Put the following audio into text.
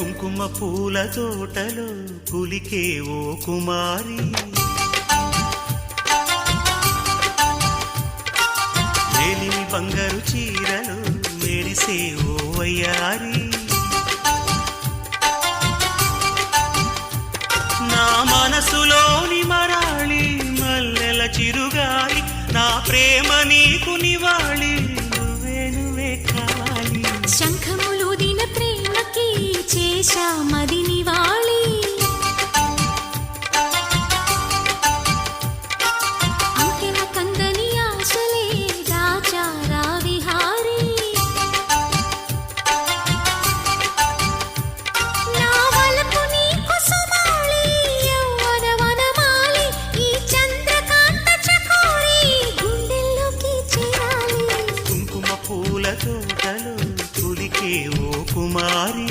కుంకుమ పూల తోటలో కులికే ఓ కుమారి. మేలిమి బంగారు చీరలు మెరిసే ఓ వయ్యారి. నా మనసులోని మరాళి మల్లెల చిరుగాలి నా ప్రేమ నీకు దిశ మదినివాళి అంకెన కందని ఆశలే రాచారా విహారీ నా వలపు నీకు సుమాళి యవ్వన వనమాలి ఈ చంద్రకాంత చకోరి గుండెల్లోకి చేరాలి. కుంకుమ పూల తోటలు పులికే ఓ కుమారి.